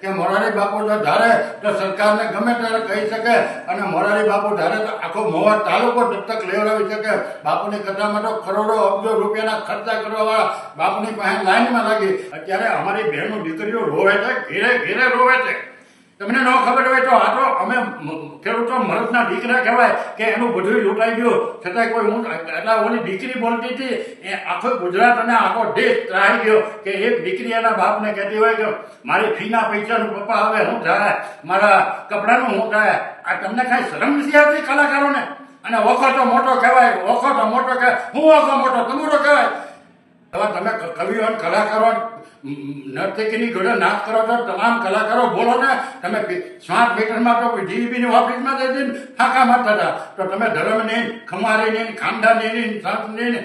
કે મોરારી બાપુ જો ધારે તો સરકારને ગમે ત્યારે કહી શકે અને મોરારી બાપુ ધારે તો આખો મોવા તાલુકો દત્તક લેવડાવી શકે. બાપુની કથામાં તો કરોડો અબજો રૂપિયાના ખર્ચા કરવાવાળા બાપુની પાસે લાઈનમાં લાગી. અત્યારે અમારી બહેનો દીકરીઓ રોવે છે, ઘેરે ઘેરે રોવે છે. તમને ન ખબર હોય તો આ તો અમે ખેડૂતો મરદના દીકરા કહેવાય કે એનું બધું લૂંટાઈ ગયું. છતાંય કોઈ હું એટલે ઓલી દીકરી બોલતી હતી, એ આખો ગુજરાત અને આખો દેશ ત્રાહી ગયો કે એક દીકરી એના બાપને કહેતી હોય કે, મારી ફીના પૈસાનું પપ્પા હવે શું થાય, મારા કપડાનું શું થાય. આ તમને કાંઈ શરમ નથી આવતી કલાકારોને? અને ઓખો તો મોટો કહેવાય, ઓખો તો મોટો કહેવાય, હું ઓખો મોટો, તમારો કહેવાય. હવે તમે કવિઓ કલાકારો નર્તકીની જોડે નાચ કરો છો, તમામ કલાકારો બોલો ને, તમે સ્માર્ટ મીટરમાં તો જીવીબીની ઓફિસમાં જઈને ફાંકા મારતા હતા. તો તમે ધર્મની, ખમારીની ખાનદાની સંતની,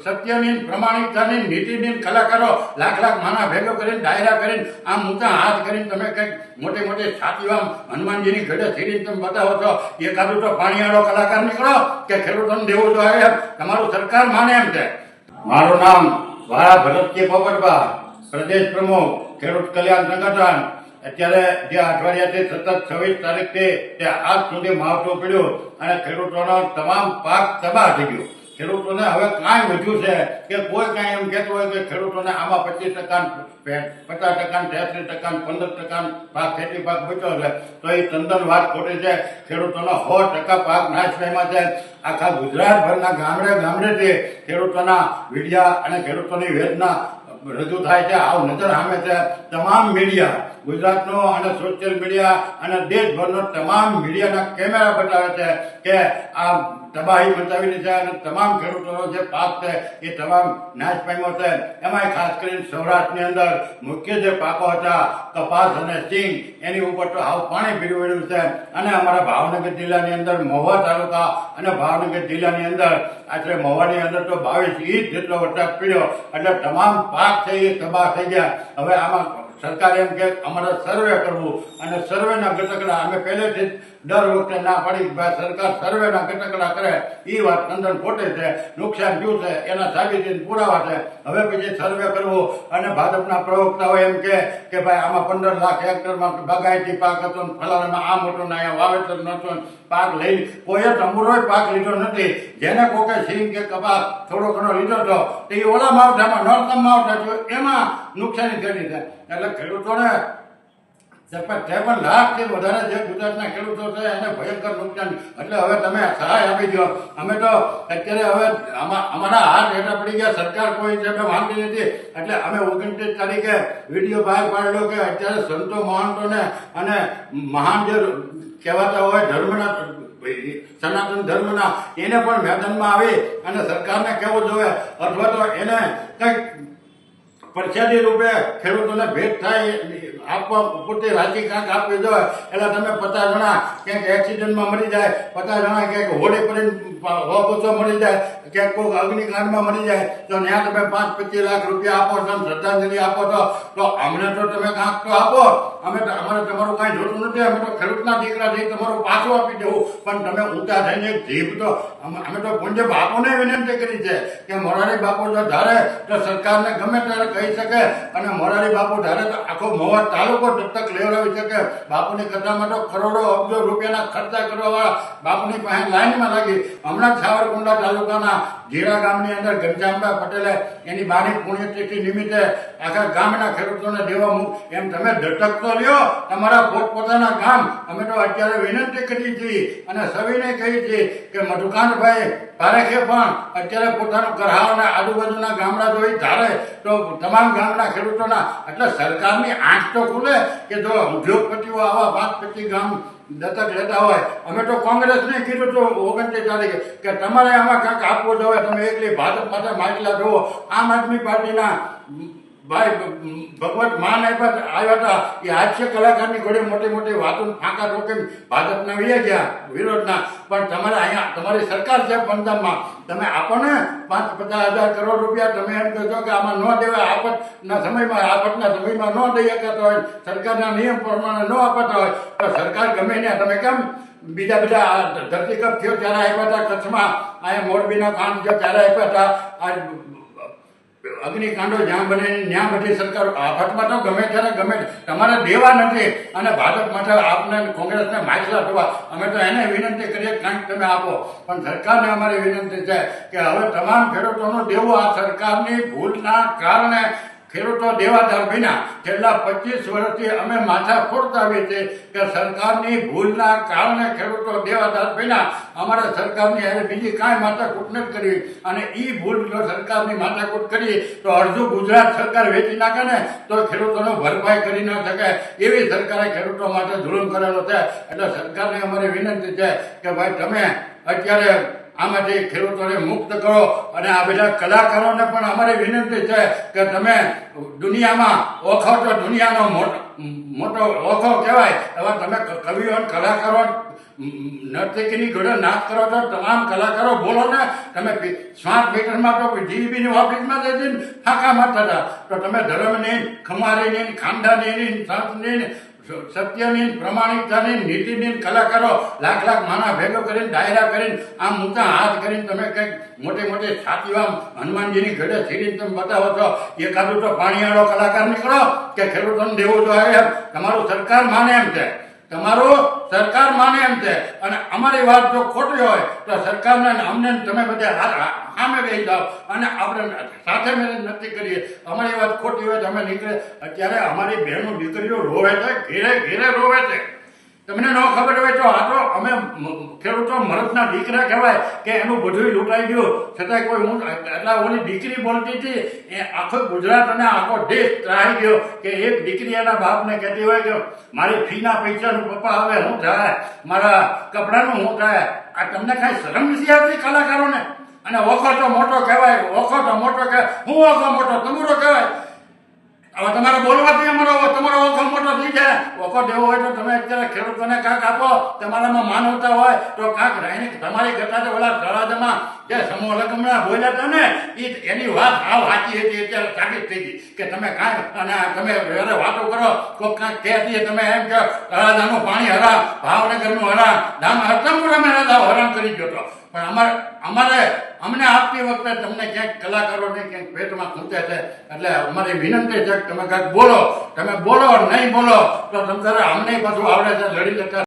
સત્યની, પ્રમાણિકતાની, નીતિની કલાકારો લાખ લાખ માના ભેગો કરીને, ડાયરા કરીને, આમ ઊંચા હાથ કરીને તમે કંઈક મોટી મોટી છાતીઓ આમ હનુમાનજીની ઘડે થઈને તમે બતાવો છો, એકાદું તો પાણીવાળો કલાકાર નીકળો કે ખેડૂતોને દેવું જોઈએ તમારું સરકાર માને એમ છે. મારું નામ વાળા ભરતજી પોપટબા પ્રદેશ પ્રમુખ ખેડૂત કલ્યાણ સંગઠન. અત્યારે જે અઠવાડિયાથી સતત છવ્વીસ તારીખથી તે આજ સુધી માવઠું પડ્યું અને ખેડૂતોનો તમામ પાક તબાહ થઈ ગયો. ખેડૂતોને હવે કાંઈ વધ્યું છે કે કોઈ કાંઈ એમ કહેતું હોય કે ખેડૂતોને આમાં પચીસ ટકા પચાસ ટકા તેત્રીસ ટકા પંદર ટકા પાક, ખેતી પાક બચ્યો છે. તો એ ચંદન વાત ખોટી છે. ખેડૂતોનો સો ટકા પાક નાશ થયેલા છે. આખા ગુજરાતભરના ગામડે ગામડેથી ખેડૂતોના વિડિયા અને ખેડૂતોની વેદના રજૂ થાય છે, આવ નજર સામે છે. તમામ મીડિયા ગુજરાતનો અને સોશિયલ મીડિયા અને દેશભરનો તમામ મીડિયાના કેમેરા બતાવે છે કે આ તબાહી મચાવીને છે અને તમામ ખેડૂતોનો જે પાક છે એ તમામ નાશ પામ્યો છે. એમાંય ખાસ કરીને સૌરાષ્ટ્રની અંદર મુખ્ય જે પાકો હતા, કપાસ અને સિંગ, એની ઉપર તો હાવ પાણી પીડી વળ્યું છે. અને અમારા ભાવનગર જિલ્લાની અંદર મહુવા તાલુકા અને ભાવનગર જિલ્લાની અંદર આશરે મહુવાની અંદર તો બાવીસ ઇંચ જેટલો વરસાદ પડ્યો. એટલે તમામ પાક છે એ તબાહ થઈ ગયા. હવે આમાં સરકારે એમ કે અમારે સર્વે કરવું. અને સર્વેના ઘટકડા અમે પહેલેથી જ દર વખતે ના પાડી સરકાર સર્વેના કટકડા કરે એ વાત તંદન ખોટે છે, નુકસાન થયું છે, એના સાબિતી પુરાવા છે. હવે પછી સર્વે કરવો અને ભાજપના પ્રવક્તાઓ એમ કે કે ભાઈ આમાં પંદર લાખ હેક્ટરમાં બાગાયતી પાક હતો ફલાણામાં આ મોટો ના વાવેતર નહોતું પાક લઈ કોઈએ તંબુરોય પાક લીધો નથી. જેને કોકે સિંગ કે કપાસ થોડો ઘણો લીધો હતો, તો એ ઓલા માવઠામાં નોર્થમ માવઠા એમાં નુકસાની થયેલી છે. એટલે ખેડૂતોને ત્રેપન ત્રેપન લાખથી વધારે જે ગુજરાતના ખેડૂતો છે, એને ભયંકર નુકસાન. એટલે હવે તમે સહાય આપી દો. અમે તો અત્યારે હવે અમારા હાથ હેઠા પડી ગયા. સરકાર કોઈ હિસાબે માંગતી નથી. એટલે અમે ઓગણત્રીસ તારીખે વીડિયો બહાર પાડેલો કે અત્યારે સંતો મહંતોને અને મહાન જે કહેવાતા હોય ધર્મના સનાતન ધર્મના, એને પણ મેદાનમાં આવી અને સરકારને કહેવું જોઈએ. અથવા તો એને કંઈક પ્રસાદી રૂપે ખેડૂતોને ભેટ થાય આપવા પૂરતી રાજી કાંક આપવી જોઈએ એટલે તમે પચાસ જણા ક્યાંક એક્સિડન્ટમાં મરી જાય, પચાસ જણા ક્યાંક હોડી પડીને હો બસો મરી જાય, ક્યાંક કોઈ અગ્નિકાંડમાં મરી જાય, તો ત્યાં તમે પાંચ પચીસ લાખ રૂપિયા આપો છો શ્રદ્ધાંજલિ આપો છો. તો અમને તો તમે કાંક તો આપો. અમે તો, અમારે તમારું કાંઈ જોતું નથી. અમે તો ખેડૂતના દીકરા થઈ તમારું પાછું આપી દેવું. પણ તમે ઊંચા થઈને જીભ તો, અમે તો પૂજ્ય બાપુને વિનંતી કરી છે કે મોરારી બાપુ જો ધારે, તો સરકારને ગમે ત્યારે કહી શકે અને મોરારી બાપુ ધારે તો આખો મોવા તાલુકો દત્તક લેવડાવી શકે. બાપુની કથામાં તો કરોડો અબજો રૂપિયાના ખર્ચા કરવાવાળા બાપુની પાસે લાઈનમાં લાગી. હમણાં સાવરકુંડલા તાલુકાના જીરા ગામની અંદર ઘનશ્યામભાઈ પટેલે એની બાની પુણ્યતિથિ નિમિત્તે આખા ગામના ખેડૂતોને દેવા મૂક. એમ તમે દત્તક તો લ્યો, તમારા પોતપોતાના ગામ. અમે તો અત્યારે વિનંતી કરી છીએ અને સવિને કહી છીએ કે મધુકાંતભાઈ પારેખે પણ અત્યારે પોતાનું કરહાવના આજુબાજુના ગામડા જોઈ ધારે તો તમામ ગામના ખેડૂતોના, એટલે સરકારની આંખ તો ખુલે કે જો ઉદ્યોગપતિઓ આવા વાતપતિ ગામ દત્તક લેતા હોય, અમે તો કોંગ્રેસને કીધું તો ઓગણત્રીસ તારીખે કે તમારે આમાં કાંઈક આપવું જોઈએ તમે એકલી ભાજપ માટે માટલા જુઓ, આમ આદમી પાર્ટીના ભાઈ, ભગવત માન આપ્યા આવ્યા હતા. એ હાસ્ય કલાકારની ઘોડે મોટી મોટી વાતો ફાંકા રોકીને ભાજપના વૈયા ગયા, વિરોધના. પણ તમારે અહીંયા, તમારી સરકાર છે પંજાબમાં. તમે આપણને પાંચ પચાસ હજાર કરોડ રૂપિયા, તમે એમ કહો કે આમાં ન દેવાય આફતના સમયમાં આફતના સમયમાં ન દઈ શકાતા હોય, સરકારના નિયમ પ્રમાણે ન અપાતા હોય. તો સરકાર ગમે ને તમે કેમ બીજા બધા ધરતીકપ થયો ત્યારે આપ્યા હતા કચ્છમાં. અહીંયા મોરબીના ખાન થયો ત્યારે આપ્યા હતા. અગ્નિકાંડો જ્યાં બને, ત્યાં બધી સરકાર આફતમાં તો ગમે ત્યારે ગમે તમારે દેવા નથી અને ભાજપ માટે આપને કોંગ્રેસને માછલા થવા અમે તો એને વિનંતી કરીએ કંઈક તમે આપો. પણ સરકારને અમારી વિનંતી છે કે હવે તમામ ખેડૂતોનું દેવું આ સરકારની ભૂલના કારણે ખેડૂતો દેવાદાર વિના છેલ્લા પચીસ વર્ષથી અમે માથા ફોડતા આવીએ છીએ કે સરકારની ભૂલના કારણે ખેડૂતો દેવાદાર વિના અમારે સરકારની હવે બીજી કાંઈ માથાકૂટ નથી કરવી અને એ ભૂલ જો સરકારની માથાકૂટ કરીએ તો અડધું ગુજરાત સરકાર વેચી નાખે ને, તો ખેડૂતોનો ભરપાઈ કરી ન શકે. એવી સરકારે ખેડૂતો માટે જુલમ કરેલો છે. એટલે સરકારને અમારી વિનંતી છે કે ભાઈ, તમે અત્યારે આમાંથી ખેડૂતોને મુક્ત કરો અને આ બધા કલાકારોને પણ અમારી વિનંતી છે કે તમે દુનિયામાં ઓખો તો દુનિયાનો મોટો ઓખો કહેવાય એવા તમે કવિઓ કલાકારો નર્તકીની ઘડો નાશ કરો છો, તમામ કલાકારો બોલો ને, તમે સ્માર્ટ મીટરમાં તો જીબીની ઓફિસમાં જઈને ફાંકા મારતા હતા. તો તમે ધર્મની, ખમારીની ખાનદાની સંતની સત્યની પ્રમાણિકતાની નીતિની કલાકારો લાખ લાખ માના ભેગો કરીને, ડાયરા કરીને, આમ મૂકા હાથ કરીને તમે કંઈક મોટે મોટે છાતીઓ હનુમાનજીની ઘડે થઈને તમે બતાવો છો. એકાદું તો પાણીવાળો કલાકાર નીકળો કે ખેડૂતોને દેવું જોઈએ એમ. તમારું સરકાર માને એમ છે તમારું સરકાર માને એમ છે. અને અમારી વાત જો ખોટી હોય, તો સરકારને અમને તમે બધા સામે બેસી જાઓ. અને આપણે સાથે મેરેજ નથી કરીએ. અમારી વાત ખોટી હોય તો અમે નીકળે. અત્યારે અમારી બહેનો દીકરીઓ રોવે છે, ઘેરે ઘેરે રોવે છે. તમને ન ખબર હોય તો આ તો અમે ખેડૂતો મરદના દીકરા કહેવાય કે એનું બધું લૂંટાઈ ગયું. છતાંય કોઈ હું એટલે ઓલી દીકરી બોલતી હતી, એ આખો ગુજરાત અને આખો દેશ ત્રાહી ગયો કે એક દીકરી એના બાપને કહેતી હોય કે, મારી ફીના પૈસાનું પપ્પા હવે શું થાય? મારા કપડાનું શું થાય? આ તમને કાંઈ શરમ નથી આવતી કલાકારોને? અને ઓખો તો મોટો કહેવાય, ઓખો તો મોટો કહેવાય હું ઓખો મોટો? તમારો કહેવાય? હવે તમારે બોલવાથી અમારો તમારો ઓખો મોટો થઈ જાય. ઓખો દેવો હોય તો તમે અત્યારે ખેડૂતોને કાંક આપો. તમારામાં માનવતા હોય તો કાંક રહીને તમારી કરતા તો ઓલા તળાજામાં જે સમૂહ લગ્નના બોલ્યા હતા ને એ એની વાત આ સાચી હતી. અત્યારે સાબિત થઈ ગઈ કે તમે કાંઈ, અને તમે ઘરે વાતો કરો કોઈક કાંઈક કહેતી તમે એમ કે તળાજાનું પાણી હરામ ભાવનગરનું હરામ ધામ કરી ગયો હતો પણ અમારે અમારે અમને આપતી વખતે તમને ક્યાંક કલાકારોને ક્યાંક પેટમાં ખૂંચે છે. એટલે અમારી વિનંતી છે તમે કાંઈક બોલો. તમે બોલો, નહીં બોલો, તો તમારે અમને પાછું આવડે છે, લડી લેતા